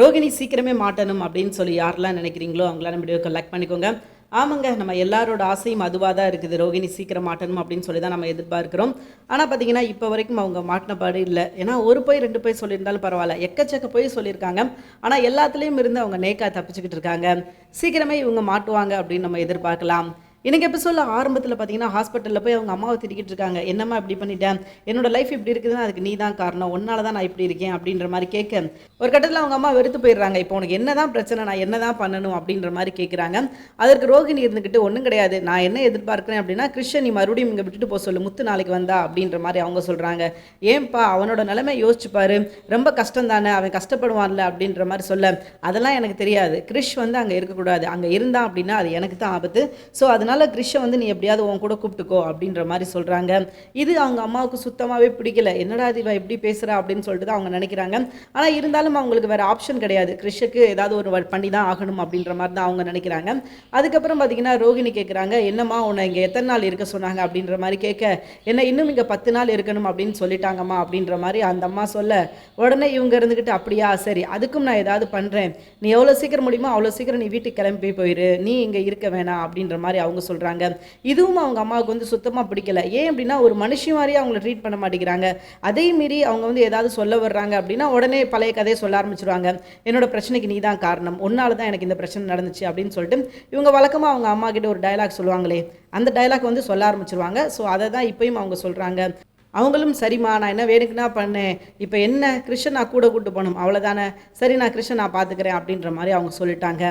ரோகிணி சீக்கிரமே மாட்டணும் அப்படின்னு சொல்லி யாரெல்லாம் நினைக்கிறீங்களோ அவங்களாம் நம்ம கலெக்ட் பண்ணிக்கோங்க. ஆமாங்க நம்ம எல்லாரோட ஆசையும் அதுவாக தான் இருக்குது. ரோகிணி சீக்கிரம் மாட்டணும் அப்படின்னு சொல்லி தான் நம்ம எதிர்பார்க்கிறோம். ஆனால் பார்த்தீங்கன்னா இப்போ வரைக்கும் அவங்க மாட்டின பாடு இல்லை. ஏன்னா ஒரு போய் ரெண்டு போய் சொல்லியிருந்தாலும் பரவாயில்ல. எக்கச்சக்க போய் சொல்லியிருக்காங்க. ஆனால் எல்லாத்துலேயும் இருந்து அவங்க நேக்கா தப்பிச்சுக்கிட்டு இருக்காங்க. சீக்கிரமே இவங்க மாட்டுவாங்க அப்படின்னு நம்ம எதிர்பார்க்கலாம். எனக்கு எபிசோட ஆரம்பத்தில் பார்த்தீங்கன்னா ஹாஸ்பிட்டலில் போய் அவங்க அம்மாவை திரிக்கிட்டு இருக்காங்க. என்னம்மா இப்படி பண்ணிட்டேன் என்னோட லைஃப் இப்படி இருக்குதுன்னா அதுக்கு நீ தான் காரணம். உன்னால தான் நான் இப்படி இருக்கேன் அப்படின்ற மாதிரி கேட்க ஒரு கட்டத்தில் அவங்க அம்மா வெறுத்து போயிடுறாங்க. இப்போ உனக்கு என்ன தான் பிரச்சனை? நான் என்ன தான் பண்ணணும்? அப்படின்ற மாதிரி கேட்குறாங்க அதற்கு ரோகிணி இருந்துக்கிட்டு ஒன்றும் கிடையாது. நான் என்ன எதிர்பார்க்குறேன் அப்படின்னா கிருஷ்ணன் நீ மறுபடியும் இங்கே விட்டுட்டு போக சொல்லு. முத்து நாளைக்கு வந்தா அப்படின்ற மாதிரி அவங்க சொல்கிறாங்க ஏன்பா அவனோட நிலைமை யோசிச்சுப்பாரு ரொம்ப கஷ்டம் தானே? அவன் கஷ்டப்படுவான்ல? அப்படின்ற மாதிரி சொல்ல அதெல்லாம் எனக்கு தெரியாது. கிறிஷ் வந்து அங்கே இருக்கக்கூடாது. அங்கே இருந்தான் அப்படின்னா அது எனக்கு தான் ஆபத்து. ஸோ அதனால் கிறிஷை வந்து நீ எப்படியாவது உன் கூட கூப்பிட்டுக்கோ அப்படின்ற மாதிரி சொல்கிறாங்க இது அவங்க அம்மாவுக்கு சுத்தமாகவே பிடிக்கல. என்னடா இது? இவ எப்படி பேசுகிறா அப்படின்னு சொல்லிட்டு தான் அவங்க நினைக்கிறாங்க. ஆனால் இருந்தாலும் அவங்களுக்கு வேறு ஆப்ஷன் கிடையாது. கிரிஷுக்கு ஏதாவது ஒரு பண்ணி தான் ஆகணும் அப்படின்ற மாதிரி தான் அவங்க நினைக்கிறாங்க. அதுக்கப்புறம் பார்த்தீங்கன்னா ரோஹிணி கேட்குறாங்க என்னம்மா உன்னை இங்கே எத்தனை நாள் இருக்க சொன்னாங்க? அப்படின்ற மாதிரி கேட்க என்ன இன்னும் இங்கே பத்து நாள் இருக்கணும் அப்படின்னு சொல்லிட்டாங்கம்மா அப்படின்ற மாதிரி அந்த அம்மா சொல்ல உடனே இவங்க இருந்துக்கிட்டு அப்படியா சரி அதுக்கும் நான் ஏதாவது பண்ணுறேன் நீ எவ்வளோ சீக்கிரம் முடியுமோ அவ்வளோ சீக்கிரம் நீ வீட்டுக்கு கிளம்பி போயிரு. நீ இங்கே இருக்க வேணாம் அப்படின்ற மாதிரி அவங்க சொல்கிறாங்க இதுவும் அவங்க அம்மாவுக்கு வந்து சுத்தமாக பிடிக்கல. ஏன் அப்படின்னா ஒரு மனுஷி மாதிரியே அவங்கள ட்ரீட் பண்ண மாட்டேங்கிறாங்க. அதே மீறி அவங்க வந்து ஏதாவது சொல்ல வர்றாங்க அப்படின்னா உடனே பழைய கதையை சொல்ல ஆரம்பிச்சிருவாங்க. என்னோட பிரச்சனைக்கு நீ தான் காரணம். ஒன்னால தான் எனக்கு இந்த பிரச்சனை நடந்துச்சு அப்படின்னு சொல்லிட்டு இவங்க வழக்கமாக அவங்க அம்மா கிட்ட ஒரு டயலாக் சொல்லுவாங்களே அந்த டயலாக் வந்து சொல்ல ஆரம்பிச்சிருவாங்க. ஸோ அதை தான் இப்பயும் அவங்க சொல்கிறாங்க அவங்களும் சரிம்மா நான் என்ன வேணுக்குன்னா பண்ணேன். இப்போ என்ன? கிருஷ்ணன் நான் கூட கூட்டு போகணும். அவ்வளோதானே சரி நான் கிருஷ்ணன் நான் பார்த்துக்கிறேன் அப்படின்ற மாதிரி அவங்க சொல்லிட்டாங்க.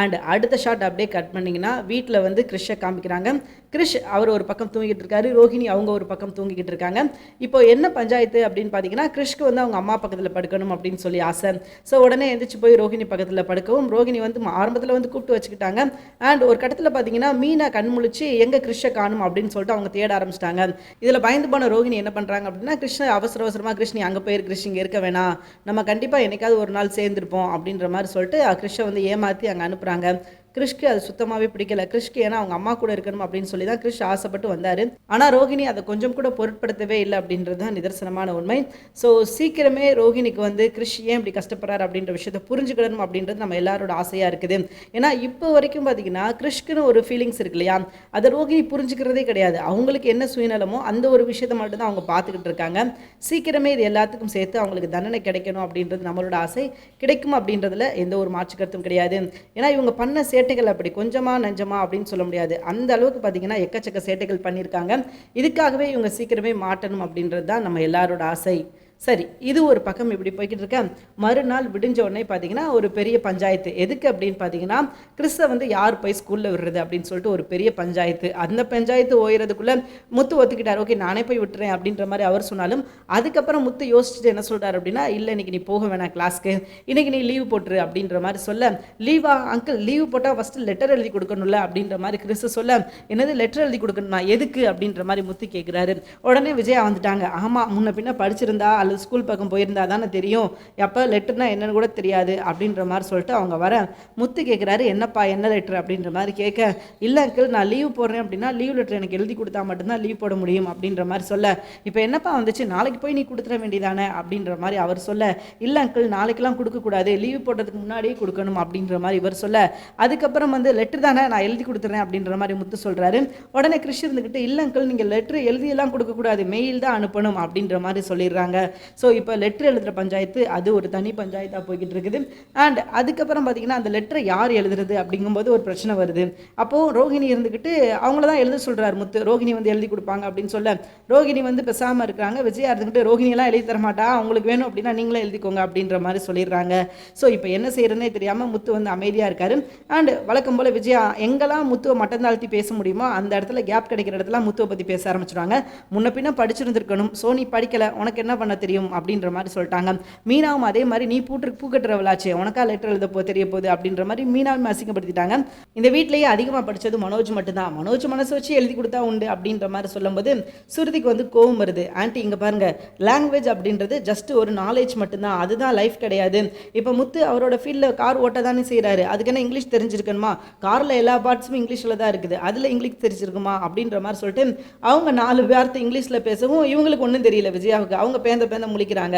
அண்ட் அடுத்த ஷாட் அப்படியே கட் பண்ணிங்கன்னா வீட்டில் வந்து கிருஷ்ண காமிக்கிறாங்க. கிருஷ் அவர் ஒரு பக்கம் தூங்கிட்டு இருக்காரு. ரோஹிணி அவங்க ஒரு பக்கம் தூங்கிக்கிட்டு இருக்காங்க. இப்போ என்ன பஞ்சாயத்து அப்படின்னு பார்த்தீங்கன்னா கிருஷ்க்கு வந்து அவங்க அம்மா பக்கத்தில் படுக்கணும் அப்படின்னு சொல்லி ஆசை. ஸோ உடனே எந்திரிச்சு போய் ரோஹிணி பக்கத்தில் படுக்கவும் ரோஹிணி வந்து ஆரம்பத்தில் வந்து கூப்பிட்டு வச்சுக்கிட்டாங்க. அண்ட் ஒரு கட்டத்தில் பார்த்தீங்கன்னா மீனை கண் முழிச்சு எங்கே கிருஷ்ணை காணும்? அப்படின்னு சொல்லிட்டு அவங்க தேட ஆரம்பிச்சிட்டாங்க. இதில் பயந்து போன ரோஹிணி என்ன பண்ணுறாங்க அப்படின்னா கிருஷ்ண அவசர அவசரமாக கிருஷ்ணி அங்கே போயிரு கிருஷ்ணி இங்கே இருக்க வேணாம். நம்ம கண்டிப்பாக என்னைக்காவது ஒரு நாள் சேர்ந்துருப்போம் அப்படின்ற மாதிரி சொல்லிட்டு கிருஷ்ண வந்து ஏமாற்றி அங்கே அனுப்புகிறாங்க கிறிஷ்க்கு அது சுத்தமாகவே பிடிக்கல. கிறிஷ்க்கு ஏன்னா அவங்க அம்மா கூட இருக்கணும் அப்படின்னு சொல்லி தான் கிறிஷ் ஆசைப்பட்டு வந்தார். ஆனால் ரோஹிணி அதை கொஞ்சம் கூட பொருட்படுத்தவே இல்லை அப்படின்றது தான் நிதர்சனமான உண்மை. ஸோ சீக்கிரமே ரோஹிணிக்கு வந்து கிறிஷ் ஏன் இப்படி கஷ்டப்படுறாரு அப்படின்ற விஷயத்தை புரிஞ்சுக்கிடணும் அப்படின்றது நம்ம எல்லாரோட ஆசையாக இருக்குது. ஏன்னா இப்போ வரைக்கும் பார்த்தீங்கன்னா கிறிஷ்க்குன்னு ஒரு ஃபீலிங்ஸ் இருக்கு இல்லையா? அதை ரோஹிணி புரிஞ்சுக்கிறதே கிடையாது. அவங்களுக்கு என்ன சுயநலமோ அந்த ஒரு விஷயத்தை மட்டும்தான் அவங்க பார்த்துக்கிட்டு இருக்காங்க. சீக்கிரமே இது எல்லாத்துக்கும் சேர்த்து அவங்களுக்கு தண்டனை கிடைக்கணும் அப்படின்றது நம்மளோட ஆசை. கிடைக்கும் அப்படின்றதுல எந்த ஒரு மாற்று கருத்தும் கிடையாது. ஏன்னா இவங்க பண்ண சேட்டைகள் அப்படி கொஞ்சமா நஞ்சமா அப்படின்னு சொல்ல முடியாது. அந்த அளவுக்கு பார்த்தீங்கன்னா எக்கச்சக்க சேட்டைகள் பண்ணியிருக்காங்க. இதுக்காகவே இவங்க சீக்கிரமே மாட்டணும் அப்படின்றது தான் நம்ம எல்லாரோட ஆசை. சரி இது ஒரு பக்கம் இப்படி போய்கிட்டு இருக்கேன் மறுநாள் விடிஞ்ச உடனே பார்த்தீங்கன்னா ஒரு பெரிய பஞ்சாயத்து. எதுக்கு அப்படின்னு பார்த்தீங்கன்னா கிறிஸ்த வந்து யார் போய் ஸ்கூலில் விடுறது அப்படின்னு சொல்லிட்டு ஒரு பெரிய பஞ்சாயத்து. அந்த பஞ்சாயத்து ஓயிறதுக்குள்ளே முத்து ஒத்துக்கிட்டார். ஓகே நானே போய் விட்டுறேன் அப்படின்ற மாதிரி அவர் சொன்னாலும் அதுக்கப்புறம் முத்து யோசிச்சுட்டு என்ன சொல்கிறார் அப்படின்னா இல்லை இன்றைக்கி நீ போக வேணாம் கிளாஸ்க்கு இன்றைக்கி நீ லீவ் போட்டுரு அப்படின்ற மாதிரி சொல்ல லீவா அங்கிள் லீவ் போட்டால் ஃபஸ்ட்டு லெட்டர் எழுதி கொடுக்கணும்ல அப்படின்ற மாதிரி கிறிஸ்து சொல்ல என்னது லெட்டர் எழுதி கொடுக்கணுமா? எதுக்கு? அப்படின்ற மாதிரி முத்து கேட்குறாரு உடனே விஜயா வந்துட்டாங்க. ஆமாம் முன்ன பின்ன படிச்சிருந்தா அல்லது ஸ்கூல் பக்கம் போயிருந்தா தானே தெரியும். எப்போ லெட்டர்னா என்னன்னு கூட தெரியாது அப்படின்ற மாதிரி சொல்லிட்டு அவங்க வர முத்து கேட்குறாரு என்னப்பா என்ன லெட்டர் அப்படின்ற மாதிரி கேட்க இல்லை அங்கிள் நான் லீவ் போடுறேன் அப்படின்னா லீவ் லெட்டர் எனக்கு எழுதி கொடுத்தா மட்டும்தான் லீவ் போட முடியும் அப்படின்ற மாதிரி சொல்ல இப்போ என்னப்பா வந்துச்சு? நாளைக்கு போய் நீ கொடுத்துட வேண்டியதானே? அப்படின்ற மாதிரி அவர் சொல்ல இல்லை அங்கிள் நாளைக்கெல்லாம் கொடுக்கக்கூடாது லீவ் போட்டதுக்கு முன்னாடியே கொடுக்கணும் அப்படின்ற மாதிரி இவர் சொல்ல அதுக்கப்புறம் வந்து லெட்டர் தானே நான் எழுதி கொடுத்துறேன் அப்படின்ற மாதிரி முத்து சொல்கிறாரு உடனே கிருஷ் இருந்துக்கிட்டு இல்லை அங்கிள் நீங்கள் லெட்டர் எழுதியெல்லாம் கொடுக்கக்கூடாது மெயில் தான் அனுப்பணும் அப்படின்ற மாதிரி சொல்லிடுறாங்க. ஸோ இப்போ லெட்ரு எழுதுகிற பஞ்சாயத்து அது ஒரு தனி பஞ்சாயத்தாக போய்கிட்டு இருக்குது. அண்ட் அதுக்கப்புறம் பார்த்தீங்கன்னா அந்த லெட்டரை யார் எழுதுறது அப்படிங்கும்போது ஒரு பிரச்சனை வருது. அப்போது ரோஹிணி இருந்துக்கிட்டு அவங்கள தான் எழுத சொல்கிறார் முத்து. ரோஹிணி வந்து எழுதி கொடுப்பாங்க அப்படின்னு சொல்ல. ரோஹிணி வந்து பேசாமல் இருக்கிறாங்க. விஜயா இருந்துக்கிட்டு ரோஹிணியெல்லாம் எழுதி தரமாட்டா? அவங்களுக்கு வேணும் அப்படின்னா நீங்களே எழுதிக்கோங்க அப்படின்ற மாதிரி சொல்லிடுறாங்க. ஸோ இப்போ என்ன செய்கிறதுனே தெரியாமல் முத்து வந்து அமைதியாக இருக்காரு. அண்ட் வழக்கம் போல் விஜயா எங்கெல்லாம் முத்துவை மட்டம் தாழ்த்தி பேச முடியுமோ அந்த இடத்துல கேப் கிடைக்கிற இடத்துல முத்துவை பற்றி பேச ஆரம்பிச்சிடுவாங்க முன்ன பின்ன படிச்சிருந்துருக்கணும். ஸோ நீ உனக்கு என்ன பண்ண தெரியும்? அப்படின்ற மாதிரி சொல்லிட்டாங்க. மீனாவும் அதே மாதிரி நீ பூட்டு பூக்கட்டுறவளாச்சே உனக்கா லெட்டர் எழுத போ தெரிய போகுது அப்படின்ற மாதிரி மீனாவும் அசிங்கப்படுத்திட்டாங்க. இந்த வீட்லேயே அதிகமாக படிச்சது மனோஜ் மட்டும்தான். மனோஜ் மனசு வச்சு எழுதி கொடுத்தா உண்டு அப்படின்ற மாதிரி சொல்லும்போது சுருதிக்கு வந்து கோவம் வருது. ஆன்ட்டி இங்கே பாருங்க லாங்குவேஜ் அப்படின்றது ஜஸ்ட் ஒரு நாலேஜ் மட்டும்தான். அதுதான் லைஃப் கிடையாது. இப்போ முத்து அவரோட ஃபீல்டில் கார் ஓட்ட தானே செய்கிறாரு அதுக்கு என்ன இங்கிலீஷ் தெரிஞ்சிருக்கணுமா? காரில் எல்லா பார்ட்ஸும் இங்கிலீஷில் தான் இருக்குது. அதில் இங்கிலீஷ் தெரிஞ்சிருக்குமா? அப்படின்ற மாதிரி சொல்லிட்டு அவங்க நாலு வார்த்தை இங்கிலீஷில் பேசவும் இவங்களுக்கு ஒன்றும் தெரியல விஜயாவுக்கு. அவங்க பேந்த பேந்த முழிக்கிறாங்க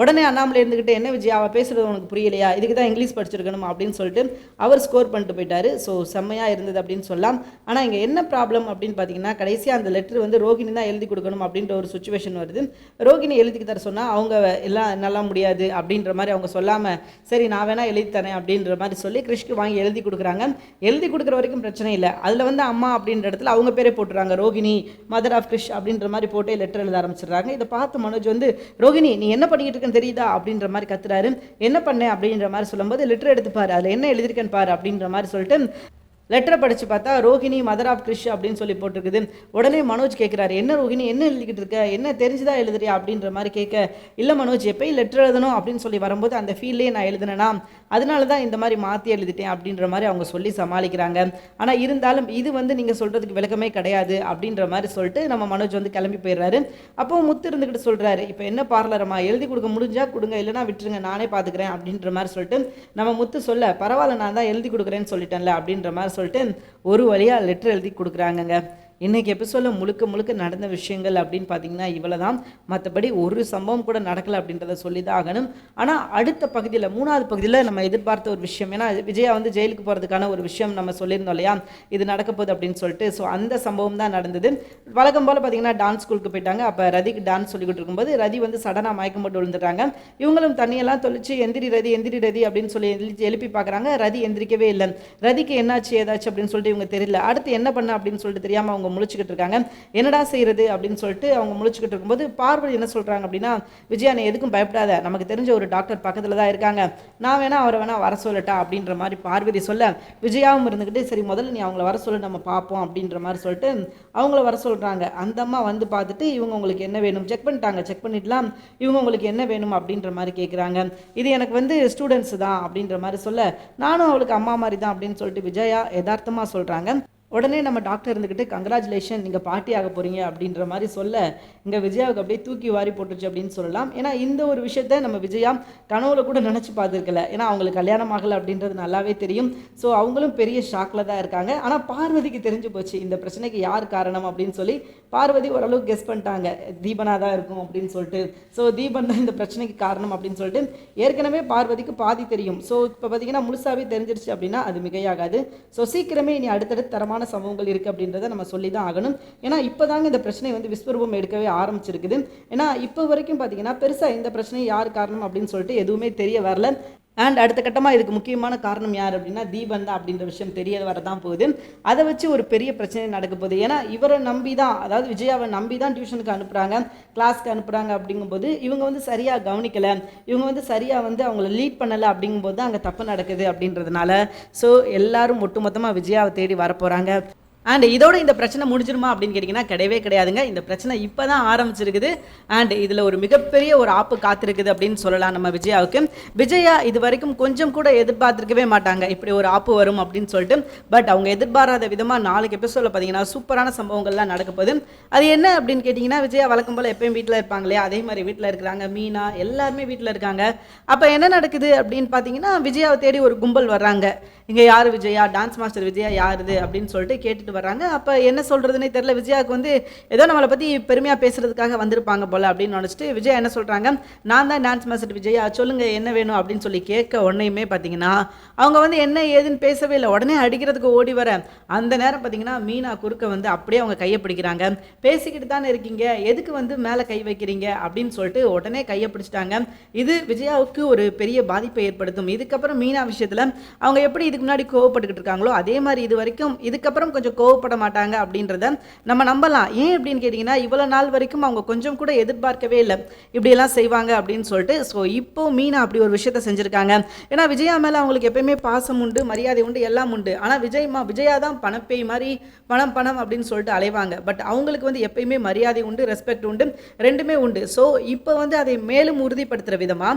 உடனே அண்ணாமலை இருந்துக்கிட்டு என்ன விஜய் அவள் பேசுகிறது உனக்கு புரியலையா? இதுக்கு தான் இங்கிலீஷ் படிச்சிருக்கணும்? அப்படின்னு சொல்லிட்டு அவர் ஸ்கோர் பண்ணிட்டு போயிட்டாரு. ஸோ செம்மையாக இருந்தது அப்படின்னு சொல்லலாம் ஆனால் இங்கே என்ன ப்ராப்ளம் அப்படின்னு பார்த்தீங்கன்னா கடைசியாக அந்த லெட்டர் வந்து ரோகிணி தான் எழுதி கொடுக்கணும் அப்படின்ற ஒரு சுச்சுவேஷன் வருது. ரோகிணி எழுதி தர சொன்னால் அவங்க எல்லாம் நல்லா முடியாது அப்படின்ற மாதிரி அவங்க சொல்லாமல் சரி நான் வேணால் எழுதி தரேன் அப்படின்ற மாதிரி சொல்லி கிறிஷ்க்கு வாங்கி எழுதி கொடுக்குறாங்க. எழுதி கொடுக்குற வரைக்கும் பிரச்சனை இல்லை. அதில் வந்து அம்மா அப்படின்ற இடத்துல அவங்க பேரே போட்டுறாங்க. ரோகிணி மதர் ஆஃப் கிறிஷ் அப்படின்ற மாதிரி போட்டு லெட்டர் எழுத ஆரம்பிச்சிடுறாங்க. இதை பார்த்து மனோஜ் வந்து ரோகிணி நீ என்ன பண்ணிக்கிட்டு எழுதியிருக்கேன் தெரியுதா அப்படின்ற மாதிரி கத்துறாரு. என்ன பண்ணேன் அப்படின்ற மாதிரி சொல்லும்போது லெட்டர் எடுத்து பாரு. அதில் என்ன எழுதியிருக்கேன்னு பாரு அப்படின்ற மாதிரி சொல்லிட்டு லெட்டரை படித்து பார்த்தா ரோஹிணி மதர் ஆஃப் கிறிஷ் அப்படின்னு சொல்லி போட்டிருக்குது. உடனே மனோஜ் கேட்குறாரு என்ன ரோஹிணி என்ன எழுதிக்கிட்டு இருக்க? என்ன தெரிஞ்சுதா எழுதுறியா அப்படின்ற மாதிரி கேட்க இல்லை மனோஜ் எப்போயும் லெட்டர் எழுதணும் அப்படின்னு சொல்லி வரும்போது அந்த ஃபீல்லே நான் எழுதுனேனா அதனால தான் இந்த மாதிரி மாற்றி எழுதிட்டேன் அப்படின்ற மாதிரி அவங்க சொல்லி சமாளிக்கிறாங்க. ஆனால் இருந்தாலும் இது வந்து நீங்கள் சொல்கிறதுக்கு விளக்கமே கிடையாது அப்படின்ற மாதிரி சொல்லிட்டு நம்ம மனோஜ் வந்து கிளம்பி போயிடுறாரு. அப்போ முத்து இருந்துக்கிட்டு சொல்கிறாரு இப்போ என்ன பார்லரம்மா எழுதி கொடுக்க முடிஞ்சா கொடுங்க இல்லைனா விட்டுருங்க நானே பார்த்துக்கிறேன் அப்படின்ற மாதிரி சொல்லிட்டு நம்ம முத்து சொல்ல பரவாயில்ல நான் தான் எழுதி கொடுக்குறேன்னு சொல்லிட்டேன்ல அப்படின்ற மாதிரி சொல்லிட்டு ஒரு வழியாக லெட்டர் எழுதி கொடுக்குறாங்கங்க. இன்றைக்கி எபிசோடில் முழுக்க முழுக்க நடந்த விஷயங்கள் அப்படின்னு பார்த்தீங்கன்னா இவ்வளோ தான் மற்றபடி ஒரு சம்பவம் கூட நடக்கலை அப்படின்றத சொல்லி தான் ஆகணும். ஆனால் அடுத்த பகுதியில் மூணாவது பகுதியில் நம்ம எதிர்பார்த்த ஒரு விஷயம். ஏன்னா விஜயா வந்து ஜெயிலுக்கு போகிறதுக்கான ஒரு விஷயம் நம்ம சொல்லியிருந்தோம் இல்லையா? இது நடக்க போகுது அப்படின்னு சொல்லிட்டு ஸோ அந்த சம்பவம் தான் நடந்தது. வழக்கம் போல் பார்த்தீங்கன்னா டான்ஸ் ஸ்கூலுக்கு போயிட்டாங்க. அப்போ ரதிக்கு டான்ஸ் சொல்லிக்கிட்டு இருக்கும்போது ரதி வந்து சடனாக மயக்கம் போட்டு விழுந்துட்டாங்க இவங்களும் தண்ணியெல்லாம் தொளிச்சு எந்திரி ரதி எந்திரி ரதி அப்படின்னு சொல்லி எழுப்பி எழுப்பி பார்க்குறாங்க ரதி எந்திரிக்கவே இல்லை. ரதிக்கு என்னாச்சு ஏதாச்சு அப்படின்னு சொல்லிட்டு இவங்க தெரியல. அடுத்து என்ன பண்ண அப்படின்னு சொல்லிட்டு தெரியாமல் அவங்க முழிச்சுக்கிட்டு இருக்காங்க. என்னடா செய்யறது அப்படின்னு சொல்லிட்டு அவங்க முழிச்சுக்கிட்டு இருக்கும்போது பார்வதி என்ன சொல்கிறாங்க அப்படின்னா விஜயா நீ எதுக்கும் பயப்படாத. நமக்கு தெரிஞ்ச ஒரு டாக்டர் பக்கத்தில் தான் இருக்காங்க. நான் வேணா அவரை வேணா வர சொல்லட்டா? அப்படின்ற மாதிரி பார்வதி சொல்ல விஜயாவும் இருந்துக்கிட்டு சரி முதல்ல நீ அவங்கள வர சொல்ல நம்ம பார்ப்போம் அப்படின்ற மாதிரி சொல்லிட்டு அவங்கள வர சொல்கிறாங்க அந்த அம்மா வந்து பார்த்துட்டு இவங்க உங்களுக்கு என்ன வேணும்? செக் பண்ணிட்டாங்க. செக் பண்ணிடலாம் இவங்க உங்களுக்கு என்ன வேணும்? அப்படின்ற மாதிரி கேட்குறாங்க இது எனக்கு வந்து ஸ்டூடெண்ட்ஸ் தான் அப்படின்ற மாதிரி சொல்ல நானும் அவளுக்கு அம்மா மாதிரி தான் அப்படின்னு சொல்லிட்டு விஜயா யதார்த்தமாக சொல்கிறாங்க உடனே நம்ம டாக்டர் இருந்துக்கிட்டு கங்க்ராச்சுலேஷன் நீங்கள் பாட்டி ஆக போகிறீங்க அப்படின்ற மாதிரி சொல்ல இங்கே விஜயாவுக்கு அப்படியே தூக்கி வாரி போட்டுருச்சு அப்படின்னு சொல்லலாம். ஏன்னா இந்த ஒரு விஷயத்த நம்ம விஜயா கனவுல கூட நினச்சி பார்த்துருக்கல. ஏன்னா அவங்களுக்கு கல்யாணம் ஆகலை அப்படின்றது நல்லாவே தெரியும். ஸோ அவங்களும் பெரிய ஷாக்கில் தான் இருக்காங்க. ஆனால் பார்வதிக்கு தெரிஞ்சு போச்சு இந்த பிரச்சனைக்கு யார் காரணம் அப்படின்னு சொல்லி பார்வதி ஓரளவுக்கு கெஸ் பண்ணிட்டாங்க. தீபனாக தான் இருக்கும் அப்படின்னு சொல்லிட்டு. ஸோ தீபன் தான் இந்த பிரச்சனைக்கு காரணம் அப்படின்னு சொல்லிட்டு ஏற்கனவே பார்வதிக்கு பாதி தெரியும். ஸோ இப்போ பார்த்தீங்கன்னா முழுசாவே தெரிஞ்சிருச்சு அப்படின்னா அது மிகையாகாது. ஸோ சீக்கிரமே இனி அடுத்தடுத்து தரமான சம்பவங்கள் இருக்குது அப்படின்றத நம்ம சொல்லி தான் ஆகணும். ஏன்னா இப்போ தாங்க இந்த பிரச்சனை வந்து விஸ்வரூபம் எடுக்கவே ஆரம்பிச்சிருக்குது. ஏன்னா இப்போ வரைக்கும் பார்த்தீங்கன்னா பெருசாக இந்த பிரச்சனை யார் காரணம் அப்படின்னு சொல்லிட்டு எதுவுமே தெரிய வரல. அண்ட் அடுத்த கட்டமாக இதுக்கு முக்கியமான காரணம் யார் அப்படின்னா தீபன் தான் அப்படின்ற விஷயம் தெரிய வரதான் போகுது. அதை வச்சு ஒரு பெரிய பிரச்சனை நடக்க போகுது. ஏன்னா இவரை நம்பி தான் அதாவது விஜயாவை நம்பி தான் டியூஷனுக்கு அனுப்புகிறாங்க கிளாஸ்க்கு அனுப்புகிறாங்க அப்படிங்கும்போது இவங்க வந்து சரியாக கவனிக்கலை. இவங்க வந்து சரியாக வந்து அவங்கள லீட் பண்ணலை அப்படிங்கும்போது தான் அங்கே தப்பு நடக்குது அப்படின்றதுனால. ஸோ எல்லாரும் ஒட்டுமொத்தமாக விஜயாவை தேடி வரப்போகிறாங்க அண்ட் இதோட இந்த பிரச்சனை முடிஞ்சிருமா அப்படின்னு கேட்டிங்கன்னா கிடையவே கிடையாதுங்க. இந்த பிரச்சனை இப்போ தான் ஆரம்பிச்சிருக்குது. அண்ட் இதில் ஒரு மிகப்பெரிய ஒரு ஆப்பு காத்திருக்குது அப்படின்னு சொல்லலாம் நம்ம விஜயாவுக்கு. விஜயா இது வரைக்கும் கொஞ்சம் கூட எதிர்பார்த்துருக்கவே மாட்டாங்க. இப்படி ஒரு ஆப்பு வரும் அப்படின்னு சொல்லிட்டு. பட் அவங்க எதிர்பாராத விதமாக நாளைக்கு எபிசோடில் பார்த்தீங்கன்னா சூப்பரான சம்பவங்கள்லாம் நடக்க போகுது. அது என்ன அப்படின்னு கேட்டிங்கன்னா விஜயா வழக்கம் போல் எப்பயும் வீட்டில் இருப்பாங்க இல்லையா அதே மாதிரி வீட்டில் இருக்கிறாங்க. மீனா எல்லாருமே வீட்டில் இருக்காங்க. அப்போ என்ன நடக்குது அப்படின்னு பார்த்தீங்கன்னா விஜயாவை தேடி ஒரு கும்பல் வர்றாங்க. இங்கே யார் விஜயா? டான்ஸ் மாஸ்டர் விஜயா யாருது? அப்படின்னு சொல்லிட்டு கேட்டுட்டு வர்றாங்க. அப்போ என்ன சொல்கிறதுனே தெரில விஜயாவுக்கு வந்து ஏதோ நம்மளை பற்றி பெருமையாக பேசுகிறதுக்காக வந்திருப்பாங்க போல் அப்படின்னு நினச்சிட்டு விஜயா என்ன சொல்கிறாங்க நான் தான் டான்ஸ் மாஸ்டர் விஜயா சொல்லுங்கள் என்ன வேணும் அப்படின்னு சொல்லி கேட்க உடனேயுமே பார்த்தீங்கன்னா அவங்க வந்து என்ன ஏதுன்னு பேசவே இல்லை. உடனே அடிக்கிறதுக்கு ஓடி வர அந்த நேரம் பார்த்தீங்கன்னா மீனா குறுக்க வந்து அப்படியே அவங்க கையை பிடிக்கிறாங்க. பேசிக்கிட்டு தானே இருக்கீங்க. எதுக்கு வந்து மேலே கை வைக்கிறீங்க அப்படின்னு சொல்லிட்டு உடனே கையை பிடிச்சிட்டாங்க. இது விஜயாவுக்கு ஒரு பெரிய பாதிப்பை ஏற்படுத்தும். இதுக்கப்புறம் மீனா விஷயத்தில் அவங்க எப்படி இதுக்கு முன்னாடி கோவப்பட்டுக்கிட்டு இருக்காங்களோ அதே மாதிரி இது வரைக்கும் இதுக்கப்புறம் கொஞ்சம் கோவப்பட மாட்டாங்க அப்படின்றத நம்ம நம்பலாம். ஏன் அப்படின்னு கேட்டிங்கன்னா இவ்வளோ நாள் வரைக்கும் அவங்க கொஞ்சம் கூட எதிர்பார்க்கவே இல்லை. இப்படியெல்லாம் செய்வாங்க அப்படின்னு சொல்லிட்டு ஸோ இப்போ மீனா அப்படி ஒரு விஷயத்த செஞ்சுருக்காங்க. ஏன்னா விஜயா மேலே அவங்களுக்கு எப்பயுமே பாசம் உண்டு மரியாதை உண்டு எல்லாம் உண்டு. ஆனால் விஜய்மா விஜயா தான் பணப்பேய் மாதிரி பணம் பணம் அப்படின்னு சொல்லிட்டு அலைவாங்க. பட் அவங்களுக்கு வந்து எப்பயுமே மரியாதை உண்டு ரெஸ்பெக்ட் உண்டு ரெண்டுமே உண்டு. ஸோ இப்போ வந்து அதை மேலும் உறுதிப்படுத்துகிற விதமாக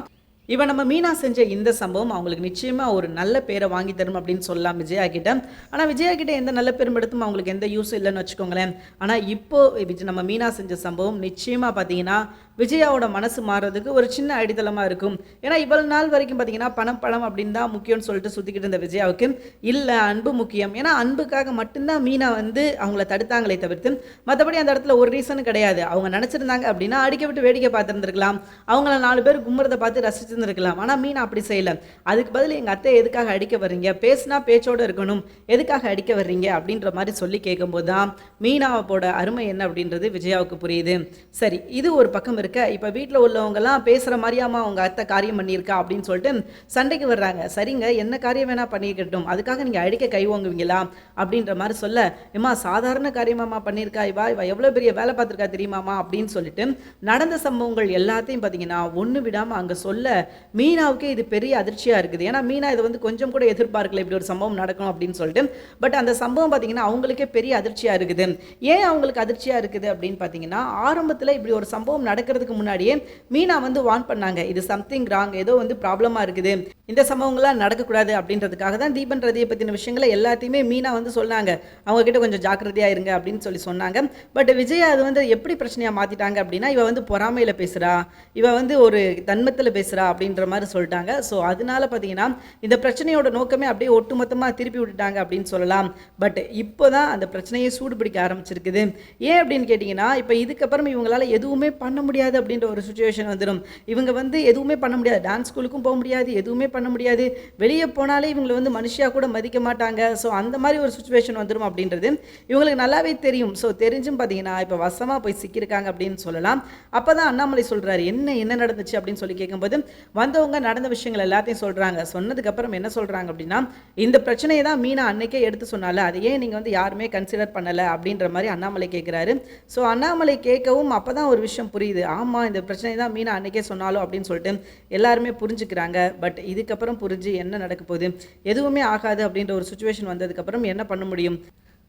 இவன் நம்ம மீனா செஞ்ச இந்த சம்பவம் அவங்களுக்கு நிச்சயமாக ஒரு நல்ல பேரை வாங்கி தரும் அப்படின்னு சொல்லலாம் விஜயா கிட்ட ஆனால் விஜயா கிட்ட எந்த நல்ல பேரும் எடுத்தும் அவங்களுக்கு எந்த யூஸும் இல்லைன்னு வச்சுக்கோங்களேன். ஆனால் இப்போ விஜய் நம்ம மீனா செஞ்ச சம்பவம் நிச்சயமாக பார்த்தீங்கன்னா விஜயாவோட மனசு மாறுறதுக்கு ஒரு சின்ன அடித்தளமாக இருக்கும். ஏன்னா இவ்வளவு நாள் வரைக்கும் பார்த்தீங்கன்னா பணம் பணம் அப்படின்னு தான் முக்கியம்னு சொல்லிட்டு சுற்றிக்கிட்டு இருந்த விஜயாவுக்கு இல்லை அன்பு முக்கியம். ஏன்னா அன்புக்காக மட்டும்தான் மீனா வந்து அவங்கள தடுத்தாங்களே தவிர்த்து மற்றபடி அந்த இடத்துல ஒரு ரீசனும் கிடையாது. அவங்க நினச்சிருந்தாங்க அப்படின்னா அடிக்க விட்டு வேடிக்கை பார்த்துருந்துருக்கலாம். அவங்கள நாலு பேர் கும்புறதை பார்த்து ரசிச்சிருந்துருக்கலாம். ஆனால் மீனா அப்படி செய்யலை. அதுக்கு பதில் எங்கள் அத்தை எதுக்காக அடிக்க வர்றீங்க? பேசுனா பேச்சோடு இருக்கணும். எதுக்காக அடிக்க வர்றீங்க? அப்படின்ற மாதிரி சொல்லி கேட்கும்போது தான் மீனாவோட அருமை என்ன அப்படின்றது விஜயாவுக்கு புரியுது. சரி இது ஒரு பக்கம் இருக்குது இப்போ வீட்டில் உள்ளவங்கெல்லாம் பேசுகிற மாதிரியாமா உங்கள் அத்தை காரியம் பண்ணியிருக்கா அப்படின்னு சொல்லிட்டு சண்டைக்கு வர்றாங்க. சரிங்க என்ன காரியம் வேணா பண்ணிக்கட்டும் அதுக்காக நீங்கள் அடிக்க கை வாங்குவீங்களா அப்படின்ற மாதிரி சொல்ல ஏமா சாதாரண காரியமாமா பண்ணியிருக்கா இவா? இவ எவ்வளோ பெரிய வேலை பார்த்துருக்கா தெரியுமாமா அப்படின்னு சொல்லிட்டு நடந்த சம்பவங்கள் எல்லாத்தையும் பார்த்தீங்கன்னா ஒன்று விடாமல் அங்கே சொல்ல மீனாவுக்கே இது பெரிய அதிர்ச்சியாக இருக்குது. ஏன்னா மீனா இதை வந்து கொஞ்சம் கூட எதிர்பார்க்கல இப்படி ஒரு சம்பவம் நடக்கும். அப்படின்னு சொல்லிட்டு பட் அந்த சம்பவம் பார்த்தீங்கன்னா அவங்களுக்கே பெரிய அதிர்ச்சியாக இருக்குது. ஏன் அவங்களுக்கு அதிர்ச்சியாக இருக்குது அப்படின்னு பார்த்தீங்கன்னா ஆரம்பத்தில் இப்படி ஒரு சம்பவம் நடக்க நடக்கிறதுக்கு முன்னாடியே மீனா வந்து வார்ன் பண்ணாங்க. இது சம்திங் ராங் ஏதோ வந்து ப்ராப்ளமாக இருக்குது. இந்த சம்பவங்கள்லாம் நடக்கக்கூடாது அப்படின்றதுக்காக தான் தீபன் ரதியை பற்றின விஷயங்களை எல்லாத்தையுமே மீனா வந்து சொன்னாங்க. அவங்க கிட்ட கொஞ்சம் ஜாக்கிரதையாக இருங்க அப்படின்னு சொல்லி சொன்னாங்க. பட் விஜயா அது வந்து எப்படி பிரச்சனையாக மாற்றிட்டாங்க அப்படின்னா இவ வந்து பொறாமையில் பேசுகிறா இவ வந்து ஒரு தன்மத்தில் பேசுகிறா அப்படின்ற மாதிரி சொல்லிட்டாங்க. ஸோ அதனால பார்த்தீங்கன்னா இந்த பிரச்சனையோட நோக்கமே அப்படியே ஒட்டுமொத்தமாக திருப்பி விட்டுட்டாங்க அப்படின்னு சொல்லலாம். பட் இப்போ தான் அந்த பிரச்சனையை சூடு பிடிக்க ஆரம்பிச்சிருக்குது. ஏன் அப்படின்னு கேட்டிங்கன்னா இப்போ இதுக்கப்புறம் இவங்களால எதுவுமே பண்ண முடியாது அப்படின்ற ஒரு சுச்சுவேஷன் வந்துடும் இவங்க வந்து எதுவுமே பண்ண முடியாது. டான்ஸ் ஸ்கூலுக்கும் போக முடியாது எதுவுமே பண்ண முடியாது. வெளியே போனாலே இவங்களை வந்து மனுஷியாக கூட மதிக்க மாட்டாங்க. ஸோ அந்த மாதிரி ஒரு சுச்சுவேஷன் வந்துடும் அப்படின்றது. இவங்களுக்கு நல்லாவே தெரியும். ஸோ தெரிஞ்சும் பார்த்தீங்கன்னா இப்போ வசமாக போய் சிக்கியிருக்காங்க அப்படின்னு சொல்லலாம். அப்போ தான் அண்ணாமலை சொல்கிறாரு என்ன என்ன நடந்துச்சு? அப்படின்னு சொல்லி கேட்கும்போது வந்தவங்க நடந்த விஷயங்கள் எல்லாத்தையும் சொல்கிறாங்க சொன்னதுக்கப்புறம் என்ன சொல்கிறாங்க அப்படின்னா இந்த பிரச்சனையை தான் மீனா அன்னைக்கே எடுத்து சொன்னால. அதை ஏன் நீங்கள் வந்து யாருமே கன்சிடர் பண்ணலை? அப்படின்ற மாதிரி அண்ணாமலை கேட்குறாரு ஸோ அண்ணாமலை கேட்கவும் அப்போ தான் ஒரு விஷயம் புரியுது. ஆமாம் இந்த பிரச்சனை தான் மீனா அன்னைக்கே சொன்னாலும் அப்படின்னு சொல்லிட்டு எல்லாருமே புரிஞ்சுக்கிறாங்க. பட் இதுக்கப்புறம் புரிஞ்சு என்ன நடக்க போகுது? எதுவுமே ஆகாது அப்படின்ற ஒரு சுச்சுவேஷன் வந்ததுக்கப்புறம் என்ன பண்ண முடியும்?